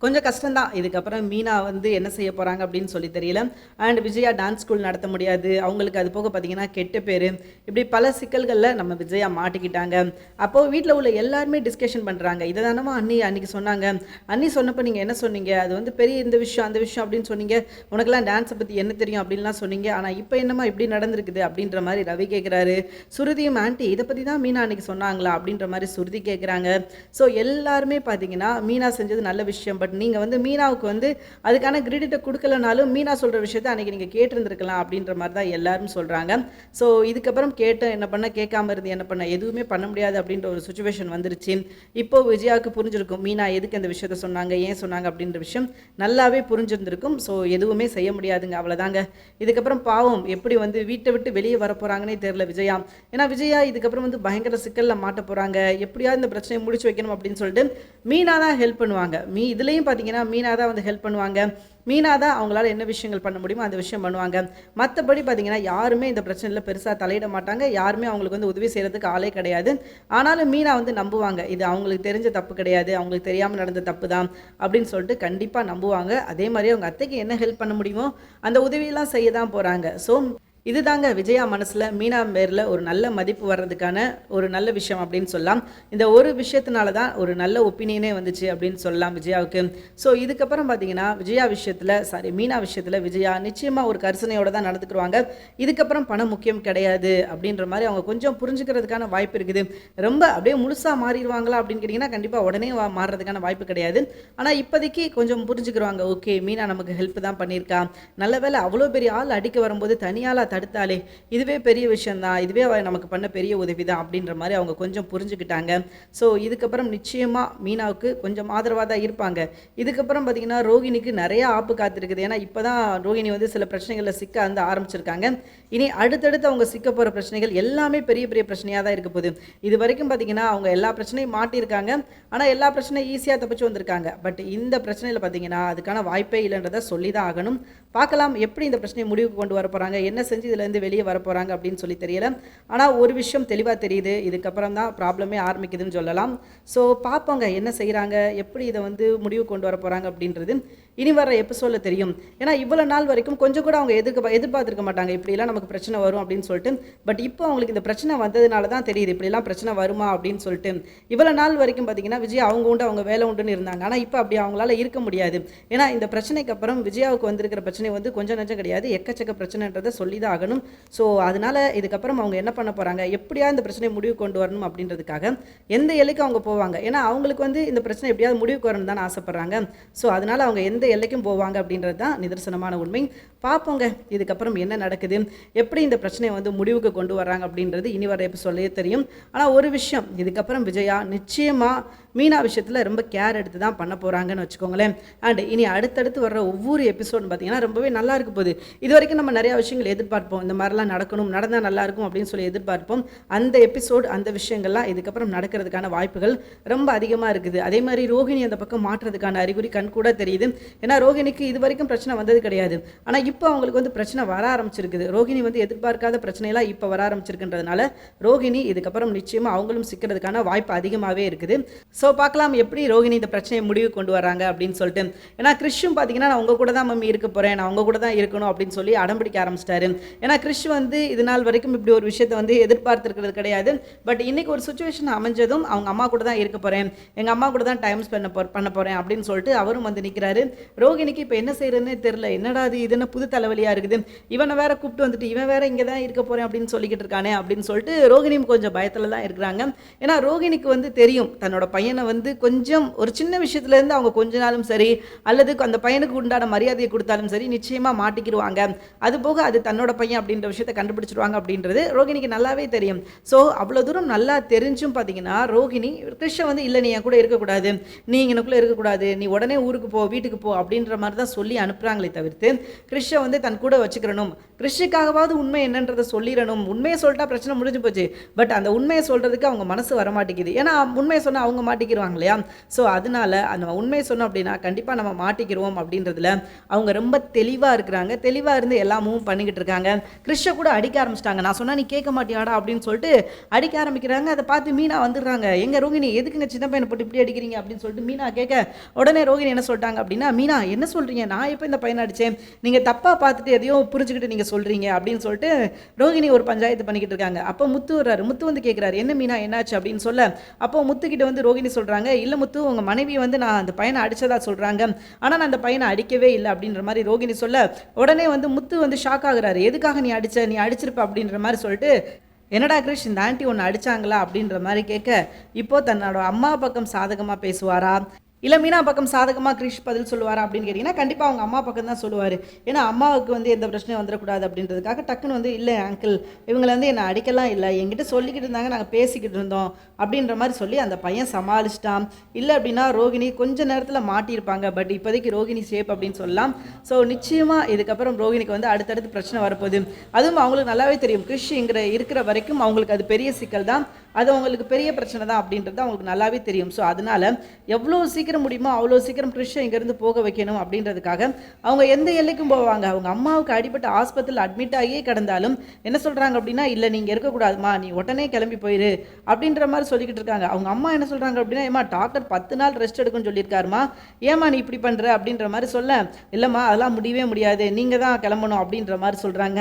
கொஞ்சம் கஷ்டம்தான். இதுக்கப்புறம் மீனா வந்து என்ன செய்ய போகிறாங்க அப்படின்னு சொல்லி தெரியல. அண்ட் விஜயா டான்ஸ் ஸ்கூல் நடத்த முடியாது. அவங்களுக்கு அது போக பார்த்தீங்கன்னா கெட்ட பேர். இப்படி பல சிக்கல்களில் நம்ம விஜயா மாட்டிக்கிட்டாங்க. அப்போது வீட்டில் உள்ள எல்லாருமே டிஸ்கஷன் பண்ணுறாங்க இதை தானமா அண்ணி அன்னைக்கு சொன்னாங்க. அண்ணி சொன்னப்போ நீங்கள் என்ன சொன்னீங்க? அது வந்து பெரிய இந்த விஷயம் அந்த விஷயம் அப்படின்னு சொன்னீங்க. உனக்கெல்லாம் டான்ஸை பற்றி என்ன தெரியும் அப்படின்லாம் சொன்னீங்க. ஆனால் இப்போ என்னம்மா இப்படி நடந்திருக்குது அப்படின்ற மாதிரி ரவி கேட்குறாரு சுருதியும் ஆண்டி இதை பற்றி தான் மீனா அன்னைக்கு சொன்னாங்களா அப்படின்ற மாதிரி சுருதி கேட்குறாங்க ஸோ எல்லாருமே பார்த்தீங்கன்னா மீனா செஞ்சது நல்ல விஷயம். பட் நீங்கள் வந்து மீனாவுக்கு வந்து அதுக்கான கிரெடிட்டை கொடுக்கலனாலும் மீனா சொல்கிற விஷயத்த அன்றைக்கி நீங்கள் கேட்டிருந்துருக்கலாம் அப்படின்ற மாதிரி தான் எல்லாரும் சொல்கிறாங்க ஸோ இதுக்கப்புறம் கேட்டு என்ன பண்ண கேட்காம இருந்து என்ன பண்ண எதுவுமே பண்ண முடியாது அப்படின்ற ஒரு சுச்சுவேஷன் வந்துருச்சு. இப்போ விஜயாவுக்கு புரிஞ்சிருக்கும் மீனா எதுக்கு அந்த விஷயத்த சொன்னாங்க ஏன் சொன்னாங்க அப்படின்ற விஷயம் நல்லாவே புரிஞ்சிருந்திருக்கும். ஸோ எதுவுமே செய்ய முடியாதுங்க அவ்வளோதாங்க இதுக்கப்புறம் பாவம் எப்படி வந்து வீட்டை விட்டு வெளியே வர போகிறாங்கன்னே தெரில விஜயா. ஏன்னா விஜயா இதுக்கப்புறம் வந்து பயங்கர சிக்கலில் மாட்ட போகிறாங்க எப்படியாவது இந்த பிரச்சனையை முடிச்சு வைக்கணும் அப்படின்னு சொல்லிட்டு மீனா தான் ஹெல்ப் பண்ணுவாங்க. மீ இதுலேயும் பார்த்தீங்கன்னா மீனா தான் வந்து ஹெல்ப் பண்ணுவாங்க. மீனா தான் அவங்களால என்ன விஷயங்கள் பண்ண முடியுமோ அந்த விஷயம் பண்ணுவாங்க. மற்றபடி பார்த்தீங்கன்னா யாருமே இந்த பிரச்சனையில் பெருசாக தலையிட மாட்டாங்க. யாருமே அவங்களுக்கு வந்து உதவி செய்கிறதுக்கு ஆளே கிடையாது. ஆனாலும் மீனா வந்து நம்புவாங்க. இது அவங்களுக்கு தெரிஞ்ச தப்பு கிடையாது. அவங்களுக்கு தெரியாமல் நடந்த தப்பு தான் அப்படின்னு சொல்லிட்டு கண்டிப்பாக நம்புவாங்க. அதே மாதிரி அவங்க அத்தைக்கு என்ன ஹெல்ப் பண்ண முடியுமோ அந்த உதவியெல்லாம் செய்ய தான் போகிறாங்க ஸோ இதுதாங்க விஜயா மனசில் மீனா பேரில் ஒரு நல்ல மதிப்பு வர்றதுக்கான ஒரு நல்ல விஷயம் அப்படின்னு சொல்லலாம். இந்த ஒரு விஷயத்தினால தான் ஒரு நல்ல ஒப்பீனியனே வந்துச்சு அப்படின்னு சொல்லலாம் விஜயாவுக்கு. ஸோ இதுக்கப்புறம் பார்த்தீங்கன்னா விஜயா விஷயத்தில் சாரி மீனா விஷயத்தில் விஜயா நிச்சயமாக ஒரு கரிசனையோடு தான் நடந்துக்குருவாங்க இதுக்கப்புறம் பணம் முக்கியம் கிடையாது அப்படின்ற மாதிரி அவங்க கொஞ்சம் புரிஞ்சுக்கிறதுக்கான வாய்ப்பு இருக்குது. ரொம்ப அப்படியே முழுசாக மாறிடுவாங்களா அப்படின்னு கேட்டிங்கன்னா கண்டிப்பாக உடனே மாறுறதுக்கான வாய்ப்பு கிடையாது. ஆனால் இப்போதைக்கு கொஞ்சம் புரிஞ்சுக்கிறாங்க ஓகே மீனா நமக்கு ஹெல்ப் தான் பண்ணியிருக்கா. நல்ல வேலை அவ்வளோ பெரிய ஆள் அடிக்க வரும்போது தனியாளாக தடுத்தாலே இதுவே பெரிய விஷயந்தான் இதுவே அவ நமக்கு பண்ண பெரிய உதவி தான் அப்படின்ற மாதிரி அவங்க கொஞ்சம் புரிஞ்சுக்கிட்டாங்க. ஸோ இதுக்கப்புறம் நிச்சயமாக மீனாவுக்கு கொஞ்சம் ஆதரவாக தான் இருப்பாங்க. இதுக்கப்புறம் பார்த்தீங்கன்னா ரோகிணிக்கு நிறையா ஆப்பு காத்திருக்குது. ஏன்னா இப்போ தான் ரோகிணி வந்து சில பிரச்சனைகளில் சிக்க வந்து ஆரம்பிச்சிருக்காங்க. இனி அடுத்தடுத்து அவங்க சிக்க போகிற பிரச்சனைகள் எல்லாமே பெரிய பெரிய பிரச்சனையாக தான் இருக்க போகுது. இது வரைக்கும் பார்த்திங்கன்னா அவங்க எல்லா பிரச்சனையும் மாட்டியிருக்காங்க. ஆனால் எல்லா பிரச்சனையும் ஈஸியாக தப்பிச்சு வந்திருக்காங்க. பட் இந்த பிரச்சனையில் பார்த்தீங்கன்னா அதுக்கான வாய்ப்பே இல்லைன்றதை சொல்லி தான் ஆகணும். பார்க்கலாம் எப்படி இந்த பிரச்சனையை முடிவுக்கு கொண்டு வர போகிறாங்க என்ன செஞ்சு இதுலேருந்து வெளியே வர போகிறாங்க அப்படின்னு சொல்லி தெரியல. ஆனால் ஒரு விஷயம் தெளிவாக தெரியுது. இதுக்கப்புறம் தான் ப்ராப்ளமே ஆரம்பிக்குதுன்னு சொல்லலாம். ஸோ பார்ப்போங்க என்ன செய்கிறாங்க எப்படி இதை வந்து முடிவு கொண்டு வர போகிறாங்க அப்படின்றது. இனி வர எபிசோடில் தெரியும். ஏன்னா இவ்வளோ நாள் வரைக்கும் கொஞ்சம் கூட அவங்க எதிர்க்க எதிர்பார்த்துருக்க மாட்டாங்க. இப்படிலாம் நமக்கு பிரச்சனை வரும் அப்படின்னு சொல்லிட்டு. பட் இப்போ அவங்களுக்கு இந்த பிரச்சனை வந்ததுனால தான் தெரியுது. இப்படிலாம் பிரச்சனை வருமா அப்படின்னு சொல்லிட்டு. இவ்வளோ நாள் வரைக்கும் பார்த்தீங்கன்னா விஜய் அவங்க உண்டு அவங்க வேலை உண்டுன்னு இருந்தாங்க. ஆனால் இப்போ அப்படி அவங்களால இருக்க முடியாது. ஏன்னா இந்த பிரச்சனைக்கு அப்புறம் விஜயாவுக்கு வந்திருக்கிற பிரச்சனை வந்து கொஞ்சம் நஞ்சம் கிடையாது. எக்கச்சக்க பிரச்சனைன்றதை சொல்லி தான் ஆகணும். ஸோ அதனால இதுக்கப்புறம் அவங்க என்ன பண்ண போகிறாங்க எப்படியா இந்த பிரச்சனையை முடிவு கொண்டு வரணும் அப்படின்றதுக்காக எந்த எல்லைக்கும் அவங்க போவாங்க? ஏன்னா அவங்களுக்கு வந்து இந்த பிரச்சனை எப்படியாவது முடிவுக்கு வரணும் தான் ஆசைப்பட்றாங்க. ஸோ அதனால் அவங்க எந்த எல்லைக்கும் போவாங்க அப்படின்றது தான் நிதர்சனமான உண்மை. பார்ப்போங்க இதுக்கப்புறம் என்ன நடக்குது? எப்படி இந்த பிரச்சனையை வந்து முடிவுக்கு கொண்டு வர்றாங்க அப்படின்றது இனி வர எபிசோட்லேயே தெரியும். ஆனால் ஒரு விஷயம் இதுக்கப்புறம் விஜயா நிச்சயமாக மீனா விஷயத்தில் ரொம்ப கேர் எடுத்து தான் பண்ண போகிறாங்கன்னு வச்சுக்கோங்களேன். அண்ட் இனி அடுத்தடுத்து வர்ற ஒவ்வொரு எபிசோடும் பார்த்தீங்கன்னா ரொம்பவே நல்லா இருக்க போகுது. இது வரைக்கும் நம்ம நிறையா விஷயங்கள் எதிர்பார்ப்போம். இந்த மாதிரிலாம் நடக்கணும் நடந்தால் நல்லா இருக்கும் அப்படின்னு சொல்லி எதிர்பார்ப்போம். அந்த எபிசோடு அந்த விஷயங்கள்லாம் இதுக்கப்புறம் நடக்கிறதுக்கான வாய்ப்புகள் ரொம்ப அதிகமாக இருக்குது. அதே மாதிரி ரோஹிணி அந்த பக்கம் மாற்றுறதுக்கான அறிகுறி கண் கூட தெரியுது. ஏன்னா ரோஹிணிக்கு இது வரைக்கும் பிரச்சனை வந்தது கிடையாது. ஆனால் இப்போ அவங்களுக்கு வந்து பிரச்சனை வர ஆரம்பிச்சிருக்குது. ரோஹிணி வந்து எதிர்பார்க்காத பிரச்சனையெல்லாம் இப்போ வர ஆரம்பிச்சிருக்குன்றதுனால ரோஹிணி இதுக்கப்புறம் நிச்சயமாக அவங்களும் சிக்கிறதுக்கான வாய்ப்பு அதிகமாகவே இருக்குது. ஸோ பார்க்கலாம் எப்படி ரோஹிணி இந்த பிரச்சனையை முடிவு கொண்டு வராங்க அப்படின்னு சொல்லிட்டு. ஏன்னா கிறிஷும் பார்த்தீங்கன்னா நான் உங்கள் கூட தான் மம்மி இருக்க போகிறேன் நான் உங்கள் கூட தான் இருக்கணும் அப்படின்னு சொல்லி அடம்பிடிக்க ஆரம்பிச்சிட்டாரு. ஏன்னா கிறிஷ் வந்து இது நாள் வரைக்கும் இப்படி ஒரு விஷயத்தை வந்து எதிர்பார்த்துருக்கிறது கிடையாது. பட் இன்றைக்கி ஒரு சுச்சுவேஷன் அமைஞ்சதும் அவங்க அம்மா கூட தான் இருக்க போகிறேன் எங்கள் அம்மா கூட தான் டைம் ஸ்பெண்ட் போ பண்ண போகிறேன் அப்படின்னு சொல்லிட்டு அவரும் வந்து நிற்கிறாரு ரோகிணிக்கு இப்போ என்ன செய்யறதுன்னே தெரில என்னடா அது இது என்ன புது தலைவலியாக இருக்குது? இவனை வேற கூப்பிட்டு வந்துட்டு இவன் வேற இங்கே தான் இருக்க போகிறேன் அப்படின்னு சொல்லிக்கிட்டு இருக்கானே அப்படின்னு சொல்லிட்டு ரோகிணியும் கொஞ்சம் பயத்தில் தான் இருக்கிறாங்க. ஏன்னா ரோகிணிக்கு வந்து தெரியும் தன்னோட பையன் வந்து கொஞ்சம் ஒரு சின்ன விஷயத்துலேருந்து அவங்க கொஞ்ச நாளும் சரி அல்லது அந்த பையனுக்கு உண்டான மரியாதையை கொடுத்தாலும் சரி நிச்சயமாக மாட்டிக்கிடுவாங்க அது போக அது தன்னோட பையன் அப்படின்ற விஷயத்தை கண்டுபிடிச்சிருவாங்க அப்படின்றது ரோகிணிக்கு நல்லாவே தெரியும். ஸோ அவ்வளோ தூரம் நல்லா தெரிஞ்சும் பார்த்தீங்கன்னா ரோகிணி கிருஷ்ண வந்து இல்லை நீ என் கூட இருக்கக்கூடாது. நீ எனக்குள்ளே இருக்கக்கூடாது. நீ உடனே ஊருக்கு போ வீட்டுக்கு போ அப்படின்ற மாதிரி தான் சொல்லி அனுப்புகிறாங்களே தவிர்த்து கிருஷ்ண வந்து தன் கூட வச்சுக்கிறணும். கிருஷ்ணக்காகவாவது உண்மை என்னன்றதை சொல்லிடணும் உண்மையை சொல்லிட்டா பிரச்சனை முடிஞ்சு போச்சு. பட் அந்த உண்மையை சொல்கிறதுக்கு அவங்க மனசு வர மாட்டேங்குது ஏன்னா உண்மையை சொன்னால் அவங்க மாட்டிக்கிடுவாங்க இல்லையா? ஸோ அதனால நம்ம உண்மையை சொன்னோம் அப்படின்னா கண்டிப்பாக நம்ம மாட்டிக்கிறோம் அப்படின்றதுல அவங்க ரொம்ப தெளிவாக இருக்கிறாங்க. தெளிவாக இருந்து எல்லாமும் பண்ணிக்கிட்டு இருக்காங்க. கிருஷ்ண கூட அடிக்க ஆரம்பிச்சிட்டாங்க. நான் சொன்னால் நீ கேட்க மாட்டியாடா? அப்படின்னு சொல்லிட்டு அடிக்க ஆரம்பிக்கிறாங்க. அதை பார்த்து மீனா வந்துடுறாங்க. எங்கள் ரோகிணி எதுக்குங்க சின்ன பையனை போட்டு இப்படி அடிக்கிறீங்க? அப்படின்னு சொல்லிட்டு மீனா கேட்க உடனே ரோகிணி என்ன சொல்லிட்டாங்க அப்படின்னா மீனா என்ன சொல்கிறீங்க நான் எப்போ இந்த பையனை அடித்தேன் நீங்கள் தப்பாக பார்த்துட்டு எதையோ புரிஞ்சுக்கிட்டு நீங்கள் சொல்கிறீங்க அப்படின்னு சொல்லிட்டு ரோகிணி ஒரு பஞ்சாயத்து பண்ணிக்கிட்டு இருக்காங்க. அப்போ முத்து வர்றாரு. முத்து வந்து கேட்குறாரு என்ன மீனா என்னாச்சு? அப்படின்னு சொல்ல அப்போ முத்துக்கிட்ட வந்து ரோகிணி சொல்றாங்க இல்ல முத்து உங்க மனைவி வந்து நான் அந்த பையனை அடிச்சதா சொல்றாங்க. ஆனா நான் அந்த பையனை அடிக்கவே இல்லை அப்படின்ற மாதிரி ரோகிணி சொல்ல உடனே வந்து முத்து வந்து ஷாக் ஆகுறாரு. எதுக்காக நீ அடிச்ச நீ அடிச்சிருப்ப? அப்படின்ற மாதிரி சொல்லிட்டு என்னடா கிரிஷ் இந்த ஆண்டி ஒன்று அடிச்சாங்களா? அப்படின்ற மாதிரி கேட்க இப்போ தன்னோட அம்மா பக்கம் சாதகமாக பேசுவாரா? இல்லை மீனா பக்கம் சாதகமாக கிரிஷ் பதில் சொல்லுவார் அப்படின்னு கேட்டிங்கன்னா கண்டிப்பாக அவங்க அம்மா பக்கம் தான் சொல்லுவார். ஏன்னா அம்மாவுக்கு வந்து எந்த பிரச்சனையும் வந்துடக்கூடாது அப்படின்றதுக்காக டக்குன்னு வந்து இல்லை அங்கிள் இவங்களை வந்து என்னை அடிக்கலாம் இல்லை. எங்கிட்ட சொல்லிக்கிட்டு இருந்தாங்க நாங்கள் பேசிக்கிட்டு இருந்தோம். அப்படின்ற மாதிரி சொல்லி அந்த பையன் சமாளிச்சிட்டான். இல்லை அப்படின்னா ரோகிணி கொஞ்ச நேரத்தில் மாட்டியிருப்பாங்க. பட் இப்போதைக்கு ரோகிணி சேப் அப்படின்னு சொல்லலாம். ஸோ நிச்சயமாக இதுக்கப்புறம் ரோகிணிக்கு வந்து அடுத்தடுத்து பிரச்சனை வரப்போகுது. அதுவும் அவங்களுக்கு நல்லாவே தெரியும். கிறிஷ்ங்கிற இருக்கிற வரைக்கும் அவங்களுக்கு அது பெரிய சிக்கல் தான். அது அவங்களுக்கு பெரிய பிரச்சனை தான் அப்படின்றது அவங்களுக்கு நல்லாவே தெரியும். ஸோ அதனால் எவ்வளோ சீக்கிரம் முடியுமோ அவ்வளோ சீக்கிரம் கிறிஷை இங்கேருந்து போக வைக்கணும் அப்படின்றதுக்காக அவங்க எந்த எல்லைக்கும் போவாங்க. அவங்க அம்மாவுக்கு அடிபட்டு ஆஸ்பத்திரியில் அட்மிட் ஆகியே கிடந்தாலும் என்ன சொல்கிறாங்க அப்படின்னா இல்லை நீங்கள் இருக்கக்கூடாதுமா. நீ உடனே கிளம்பி போயிரு. அப்படின்ற மாதிரி சொல்லிக்கிட்டு இருக்காங்க. அவங்க அம்மா என்ன சொல்கிறாங்க அப்படின்னா ஏமா டாக்டர் பத்து நாள் ரெஸ்ட் எடுக்குன்னு சொல்லியிருக்காருமா. ஏமா நீ இப்படி பண்ணுற அப்படின்ற மாதிரி சொல்ல இல்லைம்மா அதெல்லாம் முடியவே முடியாது. நீங்கள் தான் கிளம்பணும். அப்படின்ற மாதிரி சொல்கிறாங்க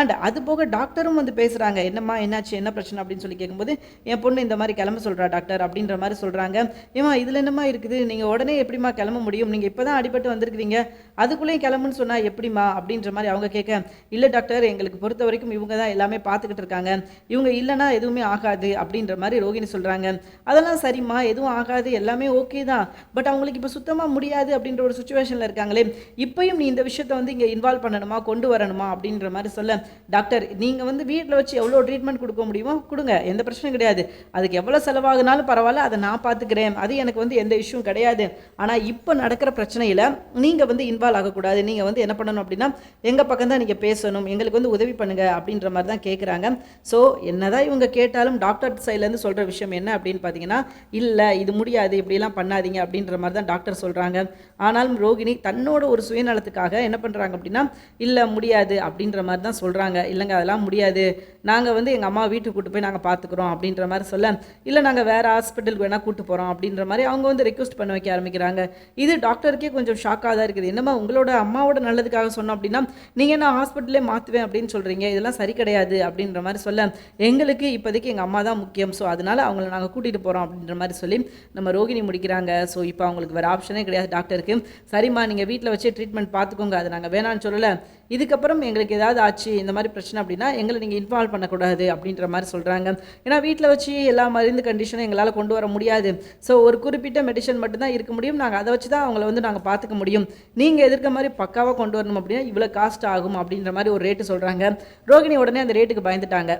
அண்ட் அது போக டாக்டரும் வந்து பேசுகிறாங்க என்னம்மா என்னாச்சு? என்ன பிரச்சனை? அப்படின்னு சொல்லி கேட்கும்போது என் பொண்ணு இந்த மாதிரி கிளம்ப சொல்கிறா டாக்டர் அப்படின்ற மாதிரி சொல்கிறாங்க ஏமா இதில் என்னம்மா இருக்குது? நீங்கள் உடனே எப்படிம்மா கிளம்ப முடியும்? நீங்கள் இப்போ தான் அடிபட்டு வந்திருக்கிறீங்க. அதுக்குள்ளேயும் கிளம்புன்னு சொன்னால் எப்படிம்மா? அப்படின்ற மாதிரி அவங்க கேட்க இல்லை டாக்டர் எங்களுக்கு பொறுத்த வரைக்கும் இவங்க தான் எல்லாமே பார்த்துக்கிட்டு இருக்காங்க. இவங்க இல்லைனா எதுவுமே ஆகாது அப்படின்ற மாதிரி ரோகிணி சொல்கிறாங்க அதெல்லாம் சரிம்மா எதுவும் ஆகாது எல்லாமே ஓகே தான். பட் அவங்களுக்கு இப்போ சுத்தமாக முடியாது அப்படின்ற ஒரு சுச்சுவேஷனில் இருக்காங்களே. இப்பயும் நீ இந்த விஷயத்தை வந்து இங்கே இன்வால்வ் பண்ணணுமா கொண்டு வரணுமா அப்படின்ற மாதிரி சொல்ல டாக்டர் நீங்கள் வந்து வீட்டில் வச்சு எவ்வளோ ட்ரீட்மெண்ட் கொடுக்க முடியுமோ கொடுங்க. எந்த பிரச்சனையும் கிடையாது. கிடையாது. அதுக்கு எவ்வளோ செலவாகுனாலும் பரவாயில்ல அதை நான் பார்த்துக்கிறேன். அது எனக்கு வந்து எந்த இஷ்யூவும் கிடையாது. ஆனால் இப்போ நடக்கிற பிரச்சனையில் நீங்கள் வந்து இன்வால்வ் ஆகக்கூடாது. நீங்கள் வந்து என்ன பண்ணணும் அப்படின்னா எங்கள் பக்கம் தான் நீங்கள் பேசணும். எங்களுக்கு வந்து உதவி பண்ணுங்கள் அப்படின்ற மாதிரி தான் கேட்குறாங்க ஸோ என்னதான் இவங்க கேட்டாலும் டாக்டர் சைட்லேருந்து சொல்கிற விஷயம் என்ன அப்படின்னு பார்த்தீங்கன்னா இல்லை இது முடியாது இப்படிலாம் பண்ணாதீங்க அப்படின்ற மாதிரி தான் டாக்டர் சொல்கிறாங்க ஆனாலும் ரோகிணி தன்னோட ஒரு சுயநலத்துக்காக என்ன பண்ணுறாங்க அப்படின்னா இல்லை முடியாது அப்படின்ற மாதிரி தான் சொல்கிறாங்க இல்லைங்க அதெல்லாம் முடியாது. நாங்கள் வந்து எங்கள் அம்மா வீட்டுக்கு கூட்டு போய் நாங்கள் பார்த்துக்குறோம் அப்படின்ற மாதிரி சொல்ல இல்லை நாங்கள் வேறு ஹாஸ்பிட்டலுக்கு வேணால் கூட்டு போகிறோம் அப்படின்ற மாதிரி அவங்க வந்து ரெக்வஸ்ட் பண்ண வைக்க ஆரம்பிக்கிறாங்க. இது டாக்டருக்கே கொஞ்சம் ஷாக்காக தான் இருக்குது. என்னம்மா உங்களோட அம்மாவோட நல்லதுக்காக சொன்னோம் அப்படின்னா நீங்கள் என்ன ஹாஸ்பிட்டலே மாற்றுவேன் அப்படின்னு சொல்கிறீங்க இதெல்லாம் சரி கிடையாது அப்படின்ற மாதிரி சொல்ல எங்களுக்கு இப்போதைக்கு எங்கள் அம்மா தான் முக்கியம். ஸோ அதனால் அவங்கள நாங்கள் கூட்டிகிட்டு போகிறோம் அப்படின்ற மாதிரி சொல்லி நம்ம ரோகிணி முடிக்கிறாங்க. ஸோ இப்போ அவங்களுக்கு வேறு ஆப்ஷனே கிடையாது டாக்டருக்கு சரிம்மா நீங்கள் வீட்டில் வச்சே ட்ரீட்மெண்ட் பார்த்துக்கோங்க அது நாங்கள் வேணான்னு சொல்லலை. இதுக்கப்புறம் எங்களுக்கு ஏதாவது ஆச்சு இந்த மாதிரி பிரச்சனை அப்படின்னா எங்களை நீங்கள் இன்வால்வ் பண்ணக்கூடாது அப்படின்ற மாதிரி சொல்கிறாங்க ஏன்னா வீட்டில் வச்சு எல்லா மருந்து கண்டிஷனும் எங்களால் கொண்டு வர முடியாது. ஸோ ஒரு குறிப்பிட்ட மெடிசன் மட்டும்தான் இருக்க முடியும். நாங்கள் அதை வச்சு தான் அவங்கள வந்து நாங்கள் பார்த்துக்க முடியும். நீங்கள் எதிர்க்க மாதிரி பக்காவாக கொண்டு வரணும் அப்படின்னா இவ்வளோ காஸ்ட் ஆகும் அப்படின்ற மாதிரி ஒரு ரேட்டு சொல்கிறாங்க ரோகிணி உடனே அந்த ரேட்டுக்கு பயந்துட்டாங்க.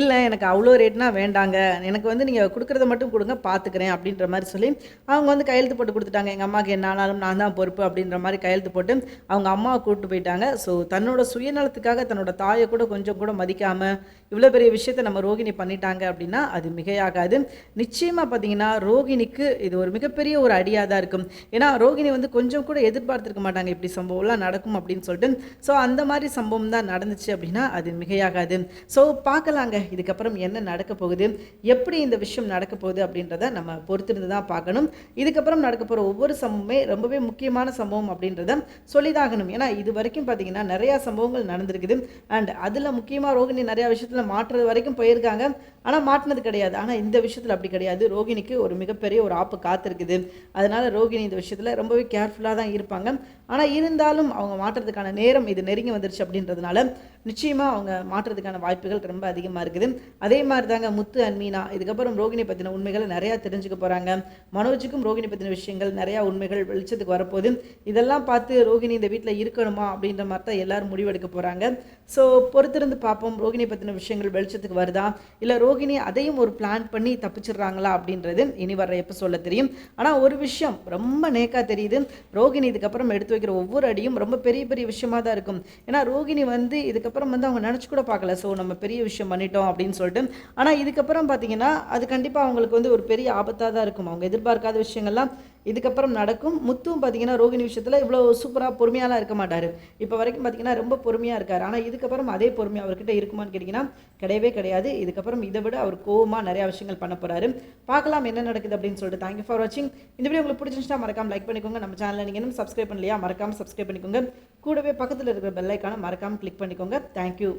இல்லை எனக்கு அவ்வளோ ரேட்னா வேண்டாங்க. எனக்கு வந்து நீங்கள் கொடுக்குறத மட்டும் கொடுங்க பார்த்துக்கிறேன் அப்படின்ற மாதிரி சொல்லி அவங்க வந்து கையெழுத்து போட்டு கொடுத்துட்டாங்க. எங்கள் அம்மாவுக்கு என்ன ஆனாலும் நான் தான் பொறுப்பு அப்படின்ற மாதிரி கையெழுத்து போட்டு அவங்க அம்மாவை கூப்பிட்டு போயிட்டாங்க. ஸோ தன்னோட சுயநலத்துக்காக தன்னோட தாயை கூட கொஞ்சம் கூட மதிக்காமல் இவ்வளோ பெரிய விஷயத்தை நம்ம ரோகிணி பண்ணிட்டாங்க அப்படின்னா அது மிகையாகாது. நிச்சயமாக பார்த்தீங்கன்னா ரோகிணிக்கு இது ஒரு மிகப்பெரிய ஒரு அடியாக தான் இருக்கும். ஏன்னா ரோகிணி வந்து கொஞ்சம் கூட எதிர்பார்த்துருக்க மாட்டாங்க. இப்படி சம்பவம்லாம் நடக்கும் அப்படின்னு சொல்லிட்டு. ஸோ அந்த மாதிரி சம்பவம் தான் நடந்துச்சு அப்படின்னா அது மிகையாகாது. ஸோ பார்க்கலாங்க இதுக்கப்புறம் என்ன நடக்க போகுது? எப்படி இந்த விஷயம் நடக்க போகுது அப்படின்றத நம்ம பொறுத்திருந்து தான் பார்க்கணும். இதுக்கப்புறம் நடக்க போகிற ஒவ்வொரு சம்பவமே ரொம்பவே முக்கியமான சம்பவம் அப்படின்றத சொல்லிதாகணும். ஏன்னா இது வரைக்கும் பார்த்தீங்கன்னா நிறையா சம்பவங்கள் நடந்திருக்குது. அண்ட் அதில் முக்கியமாக ரோகிணி நிறையா விஷயத்தில் மாற்றுறது வரைக்கும் போயிருக்காங்க. ஆனால் மாட்டினது கிடையாது. ஆனால் இந்த விஷயத்தில் அப்படி கிடையாது. ரோகிணிக்கு ஒரு மிகப்பெரிய ஒரு ஆப்பு காத்திருக்குது. அதனால் ரோகிணி இந்த விஷயத்தில் ரொம்பவே கேர்ஃபுல்லாக தான் இருப்பாங்க. ஆனால் இருந்தாலும் அவங்க மாற்றுறதுக்கான நேரம் இது நெருங்கி வந்துருச்சு அப்படின்றதுனால நிச்சயமாக அவங்க மாற்றுறதுக்கான வாய்ப்புகள் ரொம்ப அதிகமாக இருக்குது. அதே மாதிரி தாங்க முத்து அண்ட் மீனா. இதுக்கப்புறம் ரோகிணி பற்றின உண்மைகளை நிறையா தெரிஞ்சுக்க போகிறாங்க மனோஜுக்கும் ரோகிணி பற்றின விஷயங்கள் நிறையா உண்மைகள் வெளிச்சத்துக்கு வரப்போகுது. இதெல்லாம் பார்த்து ரோகிணி இந்த வீட்டில் இருக்கணுமா அப்படின்ற மாதிரி தான் எல்லாரும் முடிவெடுக்க போகிறாங்க ஸோ பொறுத்திருந்து பார்ப்போம். ரோகிணி பற்றின விஷயங்கள் வெளிச்சத்துக்கு வருதா? இல்லை ரோ ரோகிணி அதையும் ஒரு பிளான் பண்ணி தப்பிச்சிடுறாங்களா அப்படின்றது இனி வர்ற எப்போ சொல்ல தெரியும். ஆனால் ஒரு விஷயம் ரொம்ப நேக்காக தெரியுது. ரோகிணி இதுக்கப்புறம் எடுத்து வைக்கிற ஒவ்வொரு அடியும் ரொம்ப பெரிய பெரிய விஷயமா தான் இருக்கும். ஏன்னா ரோகிணி வந்து இதுக்கப்புறம் வந்து அவங்க நினச்சி கூட பார்க்கல. ஸோ நம்ம பெரிய விஷயம் பண்ணிட்டோம் அப்படின்னு சொல்லிட்டு. ஆனால் இதுக்கப்புறம் பார்த்தீங்கன்னா அது கண்டிப்பாக அவங்களுக்கு வந்து ஒரு பெரிய ஆபத்தாக தான் இருக்கும். அவங்க எதிர்பார்க்காத விஷயங்கள்லாம் இதுக்கப்புறம் நடக்கும். முத்தும் பார்த்தீங்கன்னா ரோகிணி விஷயத்தில் இவ்வளோ சூப்பராக பொறுமையாலாம் இருக்க மாட்டார். இப்போ வரைக்கும் பார்த்தீங்கன்னா ரொம்ப பொறுமையாக இருக்கார். ஆனால் இதுக்கப்புறம் அதே பொறுமை அவர்கிட்ட இருக்குமான்னு கேட்டிங்கன்னா கிடையவே கிடையாது. இதுக்கப்புறம் இதை விட அவர் கோவமாக நிறையா விஷயங்கள் பண்ண போகிறாரு பார்க்கலாம் என்ன நடக்குது அப்படின்னு சொல்லிட்டு. தேங்க்யூ ஃபார் வாட்சிங் இந்த வீடியோ உங்களுக்கு பிடிச்சிருந்துச்சுன்னா மறக்காம லைக் பண்ணிக்கோங்க. நம்ம சேனலில் நீங்கள் இன்னும் சப்ஸ்கிரைப் பண்ணலையா மறக்காம சப்ஸ்கிரைப் பண்ணிக்கோங்க. கூடவே பக்கத்தில் இருக்கிற பெல்லைக்கான மறக்காமல் கிளிக் பண்ணிக்கோங்க. தேங்க்யூ